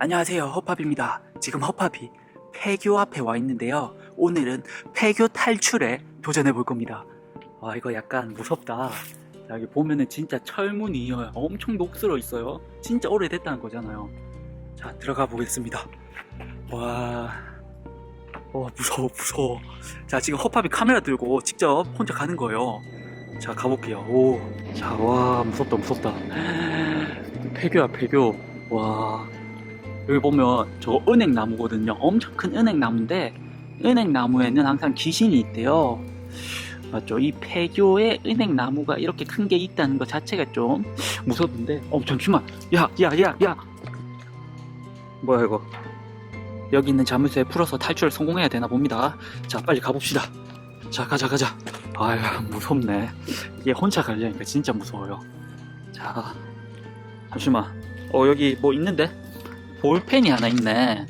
안녕하세요 허팝입니다. 지금 허팝이 폐교 앞에 와 있는데요. 오늘은 폐교 탈출에 도전해 볼 겁니다. 와 이거 약간 무섭다. 자, 여기 보면은 진짜 철문이 엄청 녹슬어 있어요. 진짜 오래됐다는 거잖아요. 자 들어가 보겠습니다. 와 와, 무서워 무서워. 자 지금 허팝이 카메라 들고 직접 혼자 가는 거예요. 자 가볼게요. 오자와 무섭다 무섭다. 폐교야 폐교. 와 여기 보면 저거 은행나무거든요. 엄청 큰 은행나무인데 은행나무에는 항상 귀신이 있대요. 맞죠? 이 폐교에 은행나무가 이렇게 큰 게 있다는 것 자체가 좀 무섭던데. 어 잠시만. 야, 야, 야, 야. 뭐야 이거? 여기 있는 자물쇠 풀어서 탈출을 성공해야 되나 봅니다. 자, 빨리 가봅시다. 자, 가자, 가자. 아유, 무섭네. 이게 혼자 가려니까 진짜 무서워요. 자, 잠시만. 어, 여기 뭐 있는데? 볼펜이 하나 있네.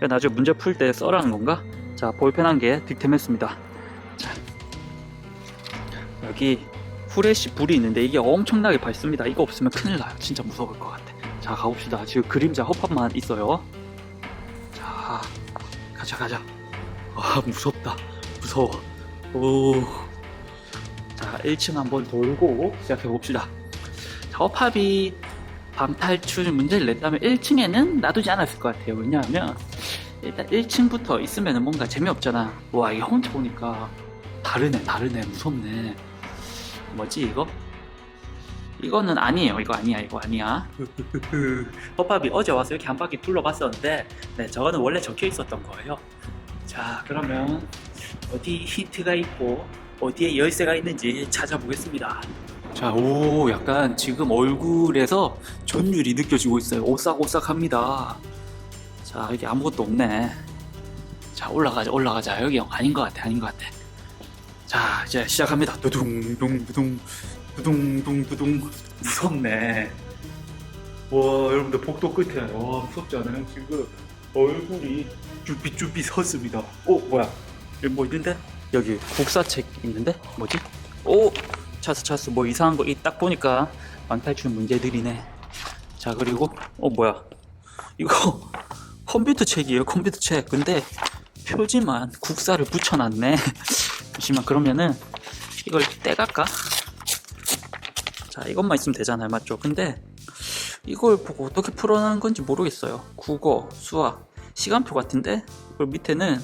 나중에 문제 풀 때 써라는 건가? 자, 볼펜 한 개 득템했습니다. 자, 여기 후레쉬 불이 있는데 이게 엄청나게 밝습니다. 이거 없으면 큰일 나요. 진짜 무서울 것 같아. 자, 가봅시다. 지금 그림자 허팝만 있어요. 자, 가자, 가자. 아, 무섭다. 무서워. 오. 자, 1층 한번 돌고 시작해 봅시다. 자, 허팝이 방탈출 문제를 낸다면 1층에는 놔두지 않았을 것 같아요. 왜냐하면 일단 1층부터 있으면 뭔가 재미없잖아. 와, 이게 혼자 보니까 다르네, 다르네, 무섭네. 뭐지, 이거? 이거는 아니에요. 이거 아니야, 이거 아니야. 허팝이 어제 와서 이렇게 한 바퀴 둘러봤었는데, 네, 저거는 원래 적혀 있었던 거예요. 자, 그러면 어디 힌트가 있고, 어디에 열쇠가 있는지 찾아보겠습니다. 자, 오, 약간 지금 얼굴에서 전율이 느껴지고 있어요. 오싹오싹합니다. 자, 여기 아무것도 없네. 자, 올라가자, 올라가자. 여기 아닌 것 같아, 아닌 것 같아. 자, 이제 시작합니다. 두둥, 두둥, 두둥, 두둥, 두둥. 무섭네. 와, 여러분들 복도 끝에, 와, 무섭지 않아요? 지금 얼굴이 쭈삐쭈삐 섰습니다. 오, 뭐야? 여기 뭐 있는데? 여기 국사책 있는데? 뭐지? 오! 찾았어 찾았어 뭐 이상한 거 딱 보니까 방탈출 문제들이네. 자 그리고 어 뭐야. 이거 컴퓨터 책이에요 컴퓨터 책. 근데 표지만 국사를 붙여놨네. 잠시만 그러면은 이걸 떼갈까? 자 이것만 있으면 되잖아요 맞죠? 근데 이걸 보고 어떻게 풀어나는 건지 모르겠어요. 국어 수학 시간표 같은데? 이걸 밑에는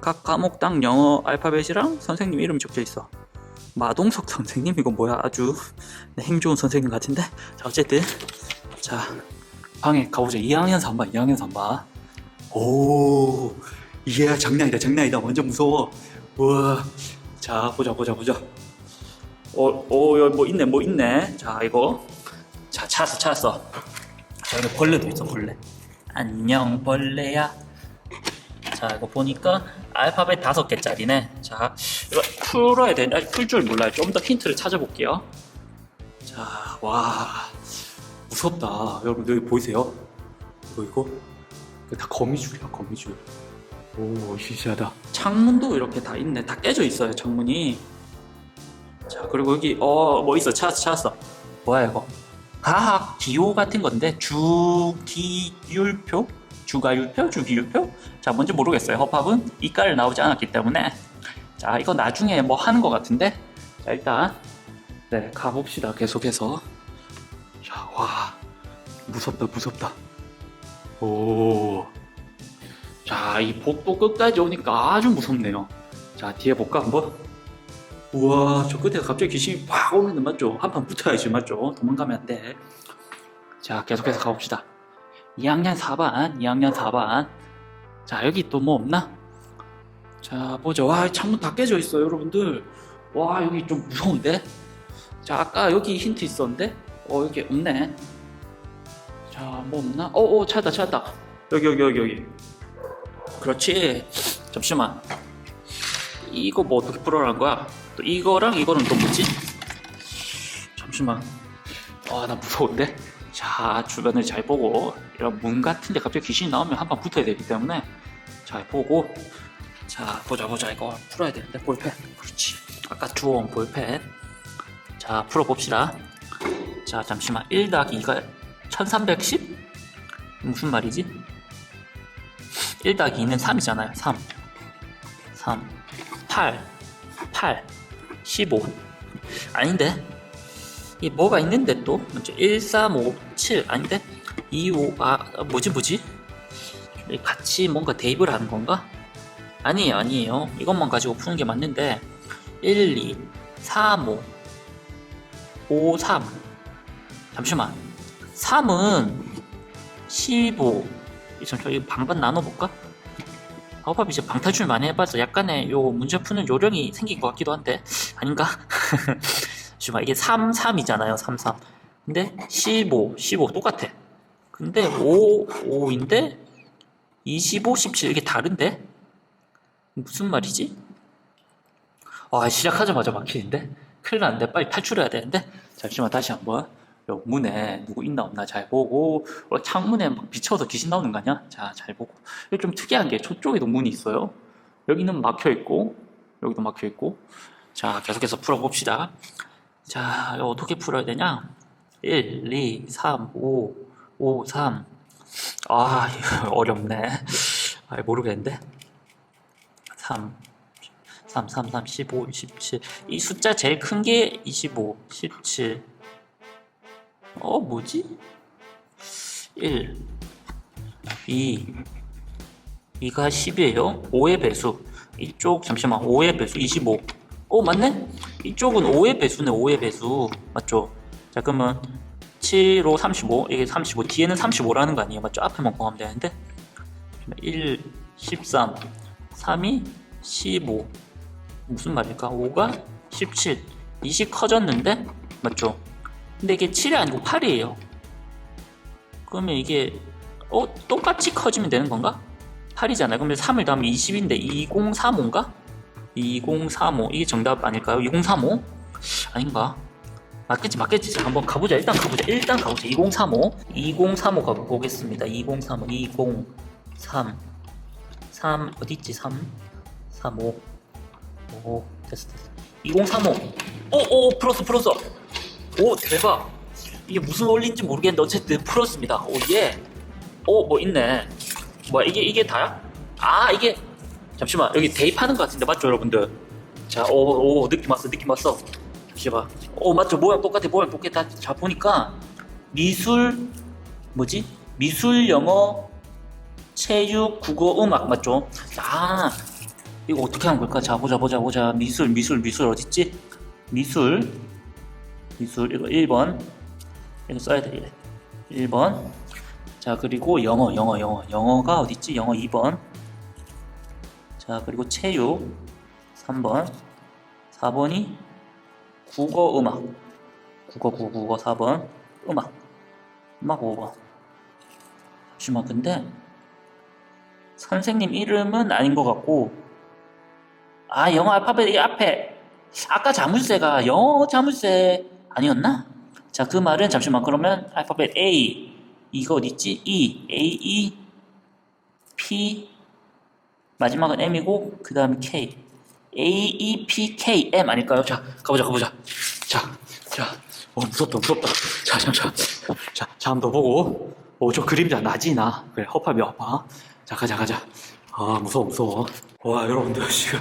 각 과목당 영어 알파벳이랑 선생님 이름이 적혀 있어 마동석 선생님? 이거 뭐야? 아주 네, 행 좋은 선생님 같은데? 자 어쨌든. 자 방에 가보자. 2학년 3반 2학년 3반 오 이게 장난이다 장난이다. 완전 무서워. 우와. 자 보자 보자 보자. 어 어 여기 뭐 있네 뭐 있네. 자 이거. 자 찾았어 찾았어. 자 여기 벌레도 있어 벌레. 안녕 벌레야. 자 이거 보니까 알파벳 다섯 개짜리네. 자 이거 풀어야 되는데 아직 풀 줄 몰라요. 좀 더 힌트를 찾아볼게요. 자 와 무섭다. 여러분들 여기 보이세요? 이거 이거 이거 다 거미줄이야 거미줄. 오 시시하다. 창문도 이렇게 다 있네. 다 깨져 있어요 창문이. 자 그리고 여기 어 뭐 있어? 찾았어 찾았어. 뭐야 이거? 가학 기호 같은 건데 주기율표 주가율표 주기율표? 자 뭔지 모르겠어요. 허팝은 이과를 나오지 않았기 때문에. 자 이거 나중에 뭐 하는 것 같은데? 자 일단 네 가봅시다. 계속해서. 자 와 무섭다 무섭다. 오 자 이 복도 끝까지 오니까 아주 무섭네요. 자 뒤에 볼까 한번? 우와 저 끝에 갑자기 귀신이 팍 오는데 맞죠? 한 판 붙어야지 맞죠? 도망가면 안 돼 자 계속해서 가봅시다 2학년 4반 2학년 4반. 자 여기 또 뭐 없나? 자 보자 와 창문 다 깨져 있어 여러분들. 와 여기 좀 무서운데? 자 아까 여기 힌트 있었는데? 어 여기 없네. 자 뭐 없나? 어 어 찾았다 찾았다. 여기 여기 여기 여기. 그렇지. 잠시만. 이거 뭐 어떻게 풀어라는 거야? 또 이거랑 이거는 또 뭐지? 잠시만. 아 나 무서운데 자 주변을 잘 보고 이런 문 같은데 갑자기 귀신이 나오면 한 번 붙어야 되기 때문에 잘 보고 자 보자 보자 이거 풀어야 되는데 볼펜 그렇지 아까 주워온 볼펜 자 풀어봅시다 자 잠시만 1 더하기 2가 1310 무슨 말이지? 1 더하기 2는 3이잖아요. 3. 3. 8. 8. 15. 아닌데? 이 뭐가 있는데 또? 먼저 1, 3, 5, 7. 아닌데? 2, 5, 아, 뭐지, 뭐지? 같이 뭔가 대입을 하는 건가? 아니에요, 아니에요. 이것만 가지고 푸는 게 맞는데, 1, 2, 3, 5, 5, 3. 잠시만. 3은 15. 잠시만, 이거 반반 나눠볼까? 아홉합이 이제 방탈출 많이 해봐서 약간의 요 문제 푸는 요령이 생긴 것 같기도 한데, 아닌가? 잠시만, 이게 3, 3이잖아요, 3, 3. 근데 15, 15 똑같아. 근데 5, 5인데 25, 17 이게 다른데? 무슨 말이지? 아 시작하자마자 막히는데? 큰일 났는데 빨리 탈출해야 되는데? 잠시만 다시 한번 요 문에 누구 있나 없나 잘 보고 어, 창문에 막 비쳐서 귀신 나오는 거 아니야? 자 잘 보고 이게 좀 특이한 게 저쪽에도 문이 있어요 여기는 막혀 있고 여기도 막혀 있고 자 계속해서 풀어봅시다 자 이거 어떻게 풀어야 되냐 1, 2, 3, 5, 5, 3 아, 이거 어렵네. 아, 모르겠는데. 3, 3, 3, 3, 15, 17. 이 숫자 제일 큰 게 25, 17. 어, 뭐지? 1, 2, 2가 10이에요. 5의 배수. 이쪽, 잠시만, 5의 배수 25. 어, 맞네? 이쪽은 5의 배수네, 5의 배수. 맞죠? 자, 그러면 7로 35 이게 35 뒤에는 35라는 거 아니에요? 맞죠? 앞에만 공하면 되는데. 1 13 3이 15 무슨 말일까? 5가 17 20 커졌는데 맞죠? 근데 이게 7이 아니고 8이에요. 그러면 이게 어 똑같이 커지면 되는 건가? 8이잖아요. 그러면 3을 더하면 20인데 2035인가 2035 이게 정답 아닐까요? 2035 아닌가? 맞겠지 맞겠지. 자 한번 가보자. 일단 가보자. 일단 가보자. 2035 2035 가보겠습니다. 2035 203 3 어디있지? 3 35 오. 됐어 됐어. 2035 오오 풀었어 풀었어. 오 대박. 이게 무슨 원리인지 모르겠는데 어쨌든 풀었습니다. 오예오 뭐 있네. 뭐야 이게 이게 다야? 아 이게 잠시만 여기 대입하는 것 같은데 맞죠 여러분들? 자오오 느낌 왔어 느낌 왔어. 잠시만 어 맞죠? 모양 똑같아 모양 똑같아. 자 보니까 미술 뭐지? 미술 영어 체육 국어 음악 맞죠? 아 이거 어떻게 하는 걸까? 자 보자 보자 보자. 미술 미술 미술 어딨지? 미술 미술 이거 1번. 이거 써야 돼 1번. 자 그리고 영어 영어 영어. 영어가 어딨지? 영어 2번 자 그리고 체육 3번. 4번이 국어 음악. 국어 국어 국어 4번. 음악. 음악 5번. 잠시만 근데 선생님 이름은 아닌 것 같고. 아 영어 알파벳 이 앞에. 아까 자물쇠가 영어 자물쇠 아니었나? 자 그 말은 잠시만 그러면 알파벳 A. 이거 어딨지? E. A E P 마지막은 M이고 그 다음에 K A E P K M 아닐까요? 자 가보자 가보자 자, 자, 어, 무섭다, 무섭다. 자, 잠시만. 자, 자, 한번 더 보고. 오, 저 그림자 나지, 나. 그래, 허팝이 아파. 자, 가자, 가자. 아, 무서워, 무서워. 와, 여러분들, 지금,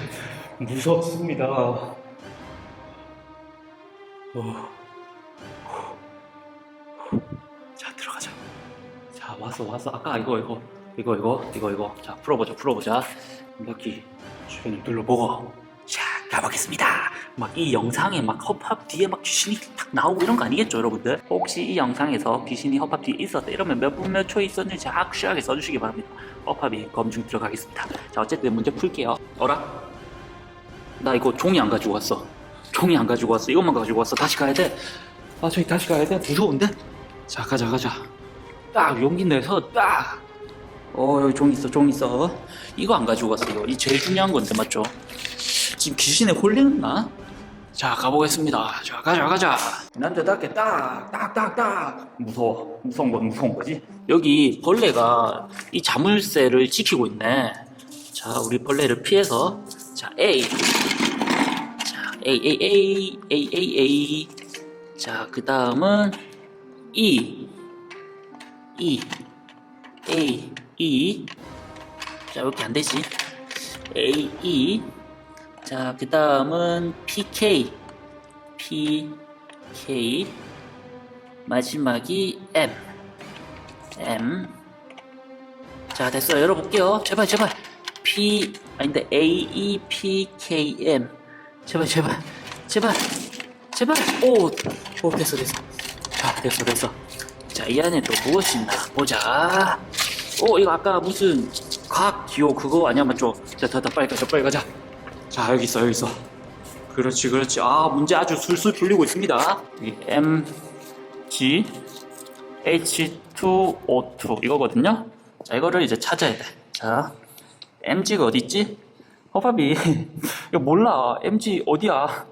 무섭습니다. 어. 자, 들어가자. 자, 왔어, 왔어. 아까 이거, 이거, 이거, 이거, 이거, 이거. 자, 풀어보자, 풀어보자. 한 바퀴 주변을 둘러보고. 자, 가보겠습니다. 막 이 영상에 막 허팝 뒤에 막 귀신이 탁 나오고 이런 거 아니겠죠, 여러분들? 혹시 이 영상에서 귀신이 허팝 뒤에 있었다 이러면 몇 분 몇 초에 있었는지 확실하게 써주시기 바랍니다. 허팝이 검증 들어가겠습니다. 자, 어쨌든 문제 풀게요. 어라? 나 이거 종이 안 가지고 왔어. 종이 안 가지고 왔어. 이것만 가지고 왔어. 다시 가야 돼. 아, 저기 다시 가야 돼. 무서운데? 자, 가자, 가자. 딱 용기 내서 딱. 어, 여기 종 있어, 종 있어. 이거 안 가지고 왔어, 이거. 이 제일 중요한 건데, 맞죠? 지금 귀신에 홀렸나? 자 가보겠습니다. 자 가자 가자. 남자답게 딱 딱 딱딱 무서워 무서운 건 무서운 거지. 여기 벌레가 이 자물쇠를 지키고 있네. 자 우리 벌레를 피해서 자 A 자 A A A A A A 자그 다음은 E E A, E. 자, 이렇게 안 되지. A, E. 자, 그 다음은 PK. PK. 마지막이 M. M. 자, 됐어요. 열어볼게요. 제발, 제발. P, 아닌데, A, E, P, K, M. 제발, 제발. 제발. 제발. 오, 오, 됐어, 됐어. 자, 됐어, 됐어. 자, 이 안에 또 무엇이 있나 보자. 오, 이거 아까 무슨 과학 기호 그거 아니야, 맞죠? 자, 더, 더 빨리 가자, 빨리 가자. 자, 여기 있어, 여기 있어. 그렇지, 그렇지. 아, 문제 아주 술술 풀리고 있습니다. 여기 M, G, H2O2 이거거든요. 자, 이거를 이제 찾아야 돼. 자, MG가 어디 있지? 허밥이 이거 몰라. MG 어디야?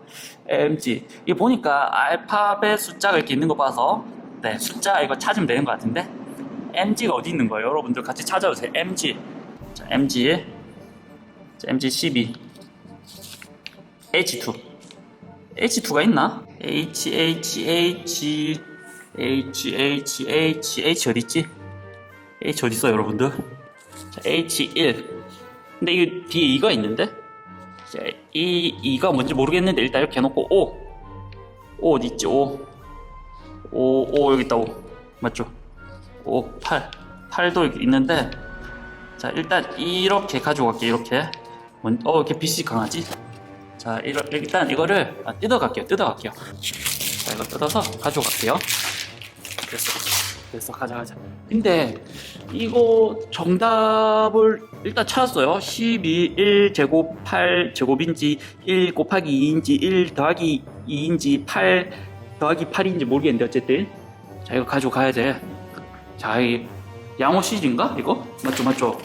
MG. 이거 보니까 알파벳 숫자가 이렇게 있는 거 봐서 네 숫자 이거 찾으면 되는 것 같은데 MG가 어디 있는 거예요? 여러분들 같이 찾아보세요. MG. 자, MG. 자, MG 12. H2. H2가 있나? H H H H H H H 어디 있지? H 어디 있어 여러분들? 자, H1. 근데 이게 뒤에 2가 있는데? 자, 이 2가 뭔지 모르겠는데 일단 이렇게 해놓고 5. 5 어디 있지? 5. 5, 5 여기 있다 5. 맞죠? 5, 8. 8도 여기 있는데 자 일단 이렇게 가져갈게요 이렇게. 뭔- 어 이렇게 빛이 강하지? 자 이러, 일단 이거를 아, 뜯어갈게요 뜯어갈게요. 자 이거 뜯어서 가져갈게요. 됐어. 됐어 가자 가자. 근데 이거 정답을 일단 찾았어요. 12 1제곱 8제곱인지 1 곱하기 2인지 1 더하기 2인지 8 더하기 8인지 모르겠는데 어쨌든. 자 이거 가져가야 돼 자 이 양호실인가 이거? 맞죠 맞죠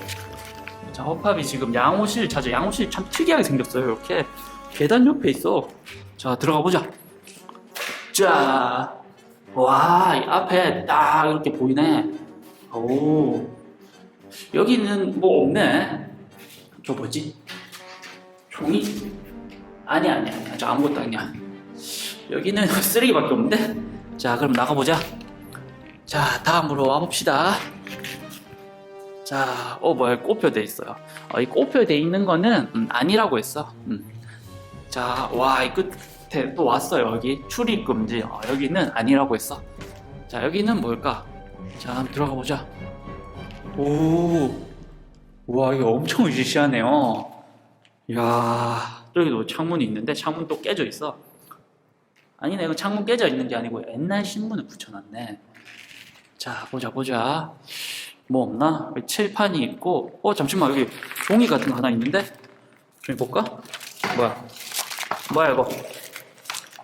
자 허팝이 지금 양호실 찾아 양호실 참 특이하게 생겼어요 이렇게 계단 옆에 있어 자 들어가 보자 자 와, 이 앞에 딱 이렇게 보이네. 오, 여기는 뭐 없네. 저 뭐지? 종이? 아니야, 아니야, 아니야. 저 아무것도 아니야. 여기는 쓰레기밖에 없는데? 자, 그럼 나가보자. 자, 다음으로 와봅시다. 자, 어, 뭐야, 꼽혀돼 있어요. 어, 이 꼽혀돼 있는 거는, 음, 아니라고 했어. 음. 자, 와, 이 끝에 또 왔어요, 여기. 출입 금지. 어, 여기는 아니라고 했어. 자, 여기는 뭘까? 자, 한번 들어가 보자. 오, 와, 이거 엄청 으시시하네요. 이야, 저기도 창문이 있는데, 창문 또 깨져 있어. 아니네, 이거 창문 깨져 있는 게 아니고, 옛날 신문을 붙여놨네. 자, 보자, 보자. 뭐 없나? 여기 칠판이 있고, 어, 잠시만, 여기 종이 같은 거 하나 있는데? 종이 볼까? 뭐야? 뭐야 이거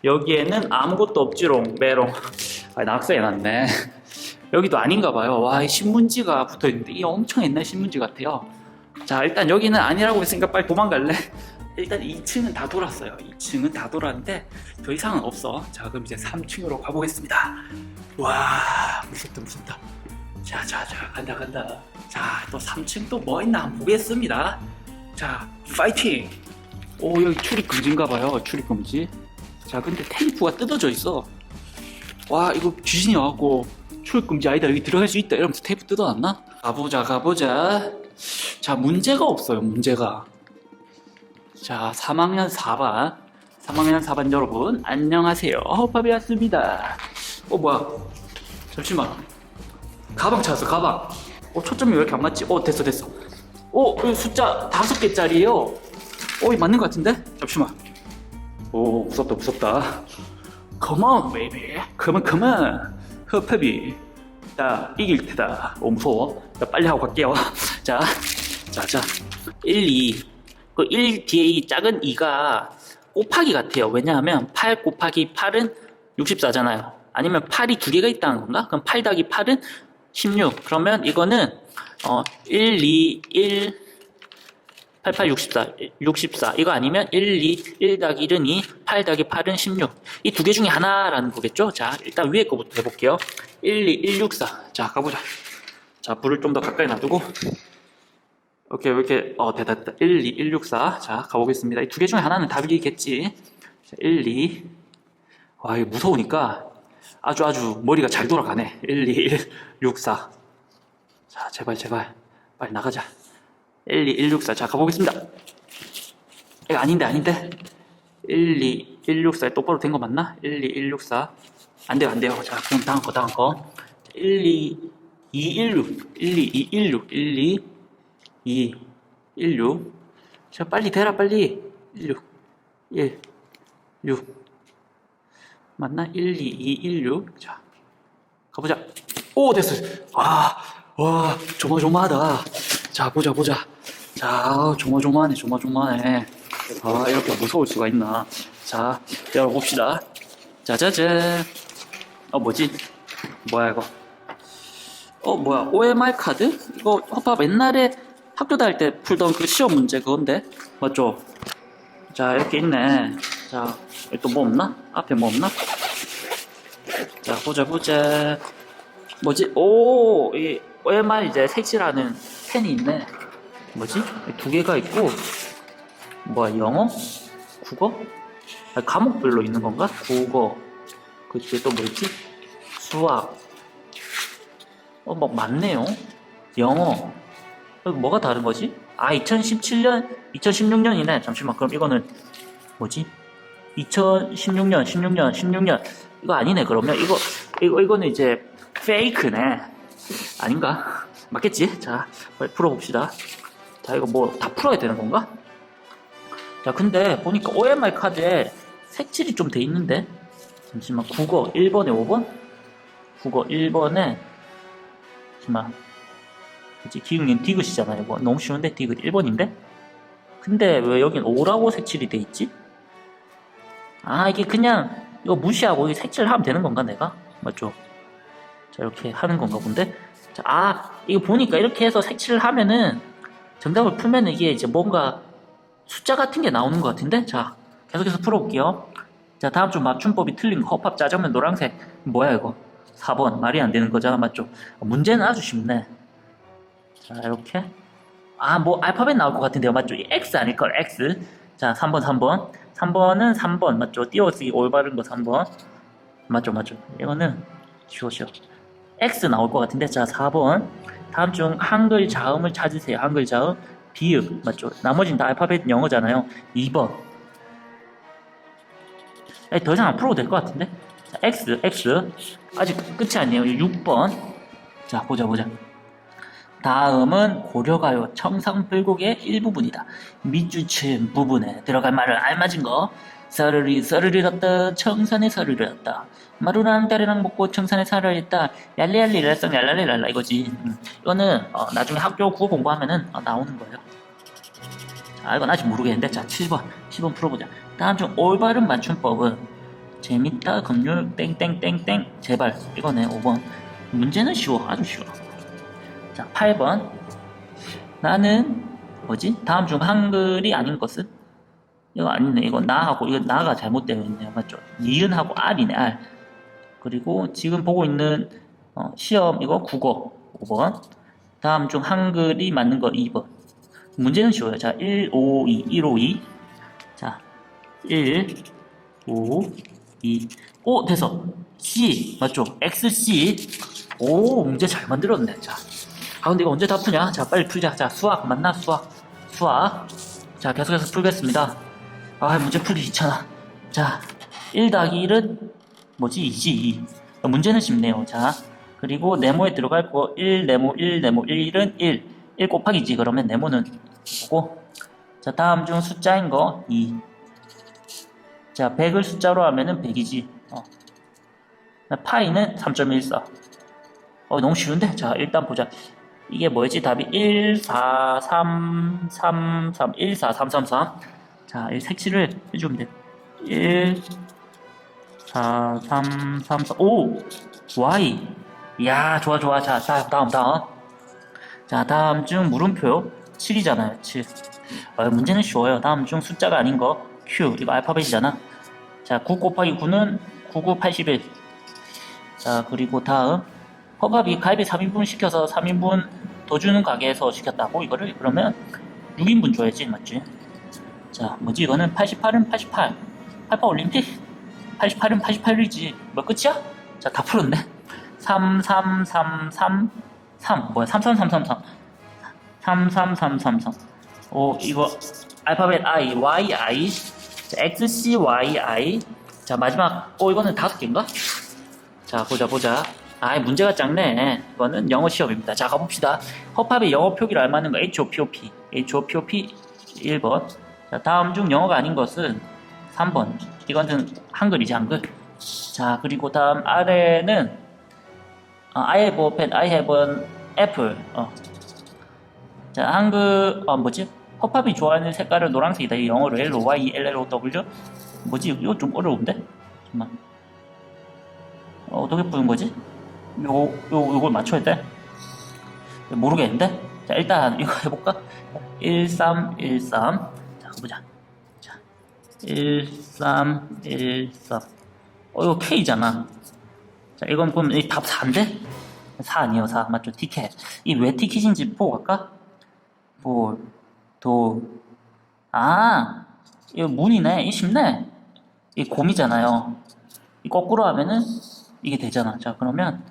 여기에는 아무것도 없지롱 메롱 아 낙서 해놨네 여기도 아닌가 봐요 와 이 신문지가 붙어 있는데 이 엄청 옛날 신문지 같아요 자 일단 여기는 아니라고 했으니까 빨리 도망갈래 일단 2층은 다 돌았어요. 2층은 다 돌았는데 더 이상은 없어. 자 그럼 이제 3층으로 가보겠습니다. 와 무섭다 무섭다. 자자 자 간다 간다. 자 또 3층 또 뭐 있나 한번 보겠습니다. 자 파이팅! 오 여기 출입 금지인가 봐요 출입 금지? 자 근데 테이프가 뜯어져 있어. 와 이거 귀신이 와갖고 출입 금지 아니다 여기 들어갈 수 있다 이러면서 테이프 뜯어놨나? 가보자 가보자. 자 문제가 없어요 문제가 자 3학년 4반 3학년 4반 여러분 안녕하세요 허팝이 왔습니다 어 뭐야 잠시만 가방 찾았어 가방 어 초점이 왜 이렇게 안 맞지? 어 됐어 됐어 어 숫자 다섯 개짜리예요 어, 이 맞는 것 같은데? 잠시만. 오, 무섭다, 무섭다. Come on, come on. 허팝이. 나 이길 테다. 오, 무서워. 나 빨리 하고 갈게요. 자, 자, 자. 1, 2. 그 1 뒤에 이 작은 2가 곱하기 같아요. 왜냐하면 8 곱하기 8은 64잖아요. 아니면 8이 두 개가 있다는 건가? 그럼 8 더하기 8은 16. 그러면 이거는 어, 1, 2, 1, 88, 64, 64. 이거 아니면 1, 2, 1 더하기 1은 2, 8 더하기 8은 16. 이 두 개 중에 하나라는 거겠죠? 자, 일단 위에 거부터 해볼게요. 1, 2, 1, 6, 4. 자, 가보자. 자, 불을 좀 더 가까이 놔두고. 오케이, 이렇게, 어, 됐다, 됐다. 1, 2, 1, 6, 4. 자, 가보겠습니다. 이 두 개 중에 하나는 답이겠지. 자, 1, 2. 와, 이거 무서우니까 아주 아주 머리가 잘 돌아가네. 1, 2, 1, 6, 4. 자, 제발, 제발. 빨리 나가자. 12164. 자, 가보겠습니다. 이거 아닌데, 아닌데. 12164. 똑바로 된 거 맞나? 12164. 안 돼요, 안 돼요. 자, 그럼 다음 거, 다음 거. 12216. 12216. 12216. 자, 빨리 대라, 빨리. 16. 1. 6. 맞나? 12216. 자, 가보자. 오, 됐어. 와, 와, 조마조마하다. 자, 보자, 보자. 자, 조마조마하네, 조마조마하네. 아, 이렇게 무서울 수가 있나. 자, 열어봅시다. 짜자잔. 어, 뭐지? 뭐야, 이거? 어, 뭐야, OMR 카드? 이거, 허팝 옛날에 학교 다닐 때 풀던 그 시험 문제 그건데? 맞죠? 자, 이렇게 있네. 자, 여기 또 뭐 없나? 앞에 뭐 없나? 자, 보자, 보자. 뭐지? 오, 이 OMR 이제 색칠하는 펜이 있네. 뭐지? 두 개가 있고, 뭐야, 영어? 국어? 아, 과목별로 있는 건가? 국어. 그 뒤에 또뭐 있지? 수학. 어, 뭐 많네요. 영어. 어, 뭐가 다른 거지? 아, 2017년, 2016년이네. 잠시만, 그럼 이거는 뭐지? 2016년, 16년, 16년. 이거 아니네, 그러면. 이거, 이거, 이거는 이제 페이크네. 아닌가? 맞겠지? 자, 빨리 풀어봅시다. 자, 이거 뭐 다 풀어야 되는 건가? 자, 근데 보니까 OMR 카드에 색칠이 좀 돼 있는데? 잠시만, 국어 1번에 5번? 국어 1번에, 잠시만. 그치, 기흥님 디귿이잖아요. 이거 너무 쉬운데? 디귿 1번인데? 근데 왜 여긴 5라고 색칠이 돼 있지? 아, 이게 그냥 이거 무시하고 이 색칠을 하면 되는 건가, 내가? 맞죠? 자, 이렇게 하는 건가 본데? 자, 아, 이거 보니까 이렇게 해서 색칠을 하면은 정답을 풀면 이게 이제 뭔가 숫자 같은 게 나오는 것 같은데? 자, 계속해서 풀어볼게요. 자, 다음 주 맞춤법이 틀린 거. 허팝 짜장면 노란색. 뭐야, 이거? 4번. 말이 안 되는 거잖아, 맞죠? 문제는 아주 쉽네. 자, 이렇게. 아, 뭐, 알파벳 나올 것 같은데요, 맞죠? 이 X 아닐걸, X. 자, 3번, 3번. 3번은 3번, 맞죠? 띄어쓰기 올바른 거 3번. 맞죠, 맞죠? 이거는 쉬워, 쉬워. X 나올 것 같은데, 자, 4번. 다음 중 한글 자음을 찾으세요. 한글 자음. 비읍, 맞죠? 나머지는 다 알파벳 영어잖아요. 2번. 아니, 더 이상 안 풀어도 될 것 같은데? 자, X, X. 아직 끝이 아니에요. 6번. 자, 보자, 보자. 다음은 고려가요 청상불곡의 일부분이다. 밑줄친 부분에 들어갈 말을 알맞은 거. 잃었다. 청산에 썰을 잃었다. 마루랑 따르랑 먹고 청산에 썰을 잃었다. 얄리얄리 랄성 얄랄리랄라 이거지. 음, 이거는 어, 나중에 학교 국어 공부하면은 어, 나오는 거예요. 자, 이건 아직 모르겠는데. 자, 7번. 10번 풀어보자. 다음 중 올바른 맞춤법은 재밌다, 금융, 땡땡땡땡. 제발. 이거네, 5번. 문제는 쉬워. 아주 쉬워. 자, 8번. 나는 뭐지? 다음 중 한글이 아닌 것은? 이거 아니네. 이거 나하고 이거 나가 잘못되어 있네요. 맞죠? 니은하고 R이네. R. 그리고 지금 보고 있는 어, 시험 이거 국어 5번. 다음 중 한글이 맞는 거 2번. 문제는 쉬워요. 자, 1, 5, 2, 1, 5, 2. 자, 1, 5, 2. 오, 됐어. C. 맞죠? XC. 오, 문제 잘 만들었네. 자. 아 근데 이거 언제 다 푸냐? 자 빨리 풀자. 자 수학 맞나? 수학. 수학. 자 계속해서 풀겠습니다. 아 문제 풀기 귀찮아. 자 1 더하기 1은 뭐지? 2지 2. 문제는 쉽네요. 자 그리고 네모에 들어갈 거 1, 네모, 1, 네모, 1은 1. 1 곱하기지 그러면 네모는 보고 자 다음 중 숫자인 거 2. 자 100을 숫자로 하면은 100이지. 어. 파이는 3.14. 어 너무 쉬운데? 자 일단 보자. 이게 뭐였지? 답이 1, 4, 3, 3, 3, 1, 4, 3, 3, 3. 자, 이 색칠을 해주면 돼. 1, 4, 3, 3, 4, 5, Y. 이야, 좋아, 좋아. 자, 자, 다음, 다음. 자, 다음 중 물음표 7이잖아요. 7. 어, 문제는 쉬워요. 다음 중 숫자가 아닌 거 Q. 이거 알파벳이잖아. 자, 9 곱하기 9는 99, 81. 자, 그리고 다음. 허밥이 갈비 3인분 시켜서 3인분 더 주는 가게에서 시켰다고 이거를? 그러면 6인분 줘야지 맞지? 자 뭐지? 이거는 88은 88 88 올림픽? 88은 88이지. 뭐 끝이야? 자 다 풀었네. 3 3 3 3 3 뭐야? 33333 33333 오 이거 알파벳 I Y I. 자, X C Y I. 자 마지막. 오 이거는 다섯 개인가? 자 보자 보자 아 문제가 작네. 이거는 영어 시험입니다. 자 가봅시다. 허팝의 영어 표기를 알맞는 거 HOPOP HOPOP 1번. 자 다음 중 영어가 아닌 것은 3번. 이거는 한글이지 한글. 자 그리고 다음 아래는 어, I have a pen, I have an apple. 어. 자 한글 어 뭐지? 허팝이 좋아하는 색깔은 노란색이다. 이 영어로 L Y L L O W. 뭐지? 이거 좀 어려운데? 잠깐만. 어, 어떻게 푸는 거지? 요, 요, 요걸 맞춰야 돼? 모르겠는데? 자, 일단 이거 해볼까? 1313. 자, 가보자. 자, 1313. 어, 이거 K잖아. 자, 이건 보면 이답 4인데? 4 아니에요, 4. 맞죠? 티켓. 이 왜 티켓인지 보고 갈까? 볼, 도, 아, 이거 문이네. 이 쉽네. 이 곰이잖아요. 이 거꾸로 하면은 이게 되잖아. 자, 그러면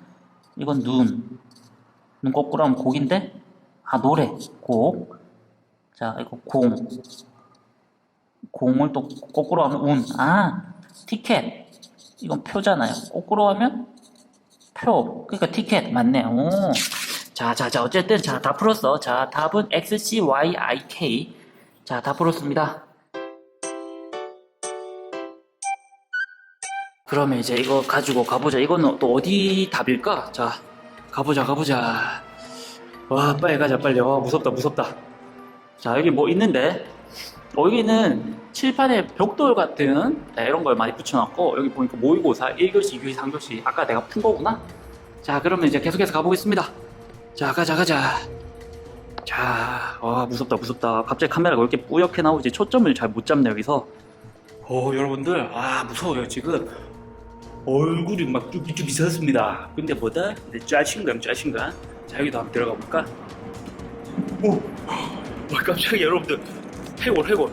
이건 눈. 눈 거꾸로 하면 곡인데? 아, 노래. 곡. 자, 이거 공. 공을 또 거꾸로 하면 운. 아, 티켓. 이건 표잖아요. 거꾸로 하면 표. 그러니까 티켓. 맞네. 오. 자, 자, 자. 어쨌든, 자, 다 풀었어. 자, 답은 X, C, Y, I, K. 자, 다 풀었습니다. 그러면 이제 이거 가지고 가보자. 이거는 또 어디 답일까? 자, 가보자, 가보자. 와, 빨리 가자, 빨리. 와, 무섭다, 무섭다. 자, 여기 뭐 있는데, 여기는 칠판에 벽돌 같은 네, 이런 걸 많이 붙여놨고, 여기 보니까 모의고사 1교시, 2교시, 3교시. 아까 내가 푼 거구나? 자, 그러면 이제 계속해서 가보겠습니다. 자, 가자, 가자. 자, 와, 무섭다, 무섭다. 갑자기 카메라가 왜 이렇게 뿌옇게 나오지? 초점을 잘 못 잡네, 여기서. 오, 여러분들, 아, 무서워요, 지금. 얼굴이 막 쭈비쭈비 섰습니다. 근데 뭐다? 근데 짜신감, 짜신감. 자, 여기도 한번 들어가 볼까? 오! 와, 깜짝이야, 여러분들. 해골, 해골.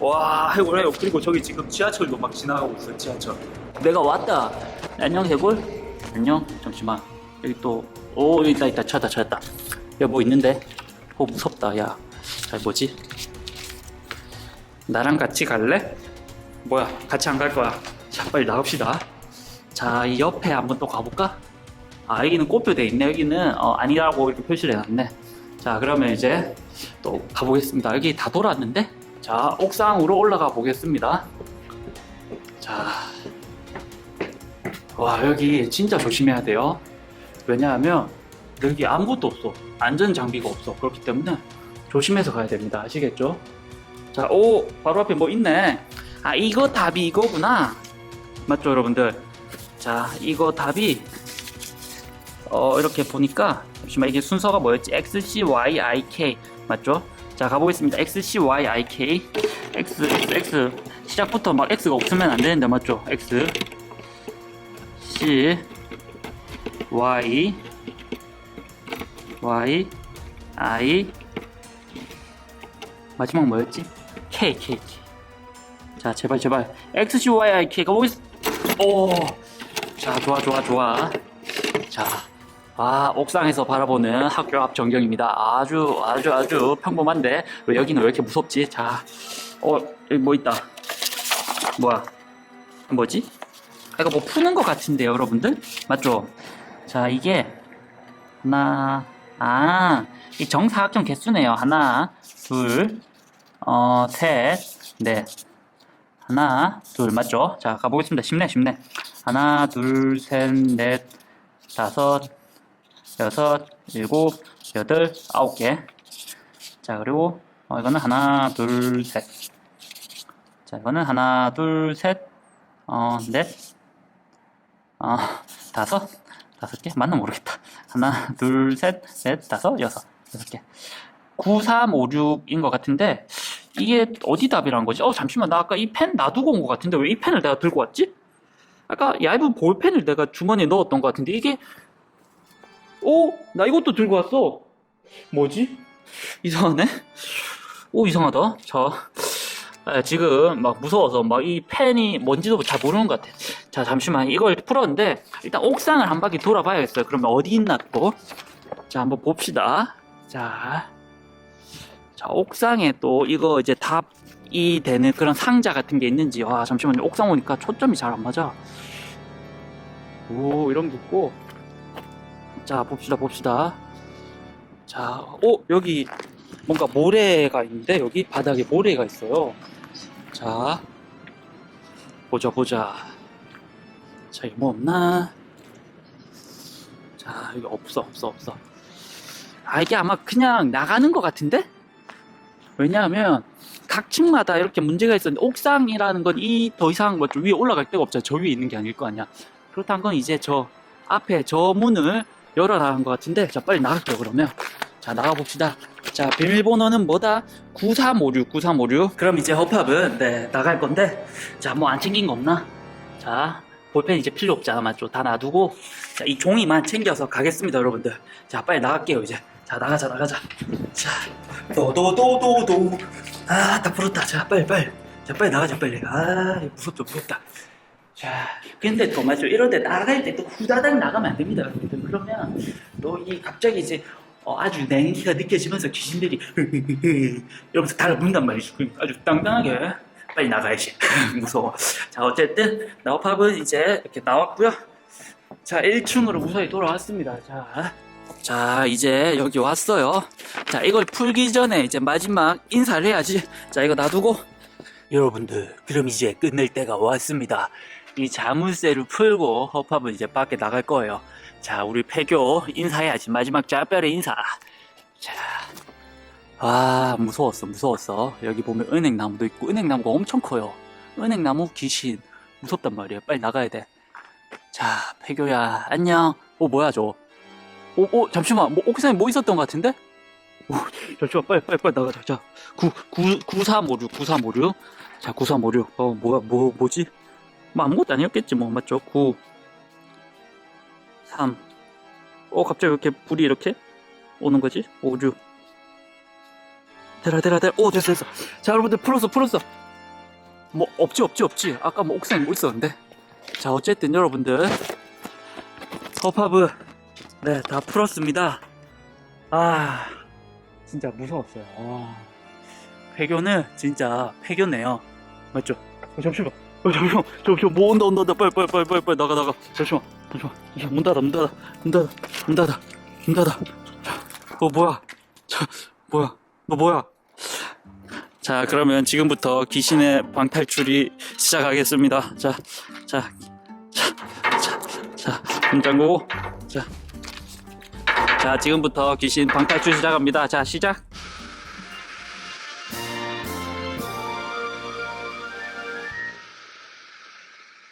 와, 해골, 해골. 그리고 저기 지금 지하철도 막 지나가고 있어, 지하철. 내가 왔다. 안녕, 해골. 안녕. 잠시만. 여기 또, 오, 있다, 있다. 찾았다, 찾았다. 야, 뭐 있는데? 오, 무섭다, 야. 자, 뭐지? 나랑 같이 갈래? 뭐야, 같이 안 갈 거야. 자, 빨리 나갑시다. 자, 이 옆에 한번 또 가볼까? 아, 여기는 꽃표돼 있네. 여기는 어, 아니라고 이렇게 표시를 해놨네. 자, 그러면 이제 또 가보겠습니다. 여기 다 돌았는데? 자, 옥상으로 올라가 보겠습니다. 자, 와, 여기 진짜 조심해야 돼요. 왜냐하면 여기 아무것도 없어. 안전 장비가 없어. 그렇기 때문에 조심해서 가야 됩니다. 아시겠죠? 자, 오, 바로 앞에 뭐 있네. 아, 이거 답이 이거구나. 맞죠, 여러분들? 자, 이거 답이 어, 이렇게 보니까 잠시만 이게 순서가 뭐였지? X, C, Y, I, K 맞죠? 자, 가보겠습니다. X, C, Y, I, K X, X, X 시작부터 막 X가 없으면 안 되는데 맞죠? X, C, Y, Y, I 마지막 뭐였지? K, K, K 자, 제발, 제발. X, C, Y, I, K 가보겠습니다. 오, 자, 좋아, 좋아, 좋아. 자, 아, 옥상에서 바라보는 학교 앞 전경입니다. 아주, 아주, 아주 평범한데, 왜 여기는 왜 이렇게 무섭지? 자, 어, 여기 뭐 있다. 뭐야? 뭐지? 아, 이거 뭐 푸는 것 같은데요, 여러분들? 맞죠? 자, 이게, 하나, 아, 이 정사각형 개수네요. 하나, 둘, 어, 셋, 넷. 하나, 둘, 맞죠? 자, 가보겠습니다. 쉽네, 쉽네. 하나, 둘, 셋, 넷, 다섯, 여섯, 일곱, 여덟, 아홉 개. 자, 그리고, 어, 이거는 하나, 둘, 셋. 자, 이거는 하나, 둘, 셋, 어, 넷, 어, 다섯, 다섯 개? 맞나 모르겠다. 하나, 둘, 셋, 넷, 다섯, 여섯, 여섯 개. 9, 3, 5, 6인 것 같은데, 이게 어디 답이란 거지? 어, 잠시만. 나 아까 이 펜 놔두고 온 것 같은데, 왜 이 펜을 내가 들고 왔지? 아까 얇은 볼펜을 내가 주머니에 넣었던 것 같은데, 이게, 오! 나 이것도 들고 왔어! 뭐지? 이상하네? 오, 이상하다. 자, 아, 지금 막 무서워서 막 이 펜이 뭔지도 잘 모르는 것 같아. 자, 잠시만. 이걸 풀었는데, 일단 옥상을 한 바퀴 돌아봐야겠어요. 그러면 어디 있나 또? 자, 한번 봅시다. 자, 자, 옥상에 또 이거 이제 답 이 되는 그런 상자 같은 게 있는지. 와, 잠시만요. 옥상 오니까 초점이 잘 안 맞아. 오, 이런 게 있고. 자, 봅시다, 봅시다. 자, 오, 여기 뭔가 모래가 있는데, 여기 바닥에 모래가 있어요. 자, 보자, 보자. 자, 이거 뭐 없나? 자, 여기 없어, 없어, 없어. 아, 이게 아마 그냥 나가는 것 같은데? 왜냐하면 각 층마다 이렇게 문제가 있었는데 옥상이라는 건 이 더 이상 뭐좀 위에 올라갈 데가 없잖아. 저 위에 있는 게 아닐 거 아니야. 그렇다는 건 이제 저 앞에 저 문을 열어라는 것 같은데 자 빨리 나갈게요 그러면. 자 나가봅시다. 자 비밀번호는 뭐다? 9356 9356 그럼 이제 허팝은 네 나갈 건데. 자 뭐 안 챙긴 거 없나? 자 볼펜 이제 필요 없잖아 맞죠 다 놔두고. 자 이 종이만 챙겨서 가겠습니다 여러분들. 자 빨리 나갈게요 이제 자 나가자 나가자 자 도도도도도 아딱 부럽다 자 빨리 빨리 자 빨리 나가자 빨리 아 무섭다 무섭다 자, 근데 또 맞죠. 때 나갈 때 또 후다닥 나가면 안 됩니다. 여러분들. 그러면 또 이 갑자기 이제 어, 아주 냉기가 느껴지면서 귀신들이 이러면서 달아붙는단 말이죠. 그러니까 아주 당당하게 빨리 나가야지. 무서워. 자, 어쨌든 나우팝은 이제 이렇게 나왔고요. 자, 1층으로 무사히 돌아왔습니다. 자, 자, 이제 여기 왔어요. 자, 이걸 풀기 전에 이제 마지막 인사를 해야지. 자, 이거 놔두고 여러분들, 그럼 이제 끝낼 때가 왔습니다. 이 자물쇠를 풀고 허팝은 이제 밖에 나갈 거예요. 자, 우리 폐교 인사해야지. 마지막 짭별의 인사. 자, 아, 무서웠어, 무서웠어. 여기 보면 은행나무도 있고, 은행나무가 엄청 커요. 은행나무 귀신. 무섭단 말이에요. 빨리 나가야 돼. 자, 폐교야, 안녕. 어, 뭐야, 저. 오, 오, 잠시만. 뭐, 옥상에 뭐 있었던 것 같은데? 오, 잠시만, 빨리, 빨리, 빨리 나가자. 자, 9, 9, 9356, 9356. 자, 9356. 어, 뭐야, 뭐, 뭐지? 뭐 아무것도 아니었겠지 뭐 맞죠 9 3 어, 갑자기 왜 이렇게 불이 이렇게 오는 거지? 5 6 대라 대라 대라 오 됐어 됐어 자 여러분들 풀었어 풀었어 뭐 없지 없지 없지 아까 뭐 옥상에 뭐 있었는데 자 어쨌든 여러분들 허팝은 네 다 풀었습니다 아 진짜 무서웠어요 아, 폐교는 진짜 폐교네요 맞죠? 어, 잠시만 어, 잠시만, 잠시만, 뭐 온다, 온다, 온다, 빨리, 빨리, 빨리, 빨리, 빨리, 나가, 나가. 잠시만, 잠시만, 잠시만, 문 닫아, 문 닫아, 문 닫아, 문 닫아, 문 닫아. 어, 뭐야? 자, 뭐야? 너 뭐야? 자, 그러면 지금부터 귀신의 방탈출이 시작하겠습니다. 자, 자, 자, 자, 자, 문 잠그고, 자, 자, 지금부터 귀신 방탈출 시작합니다. 자, 시작.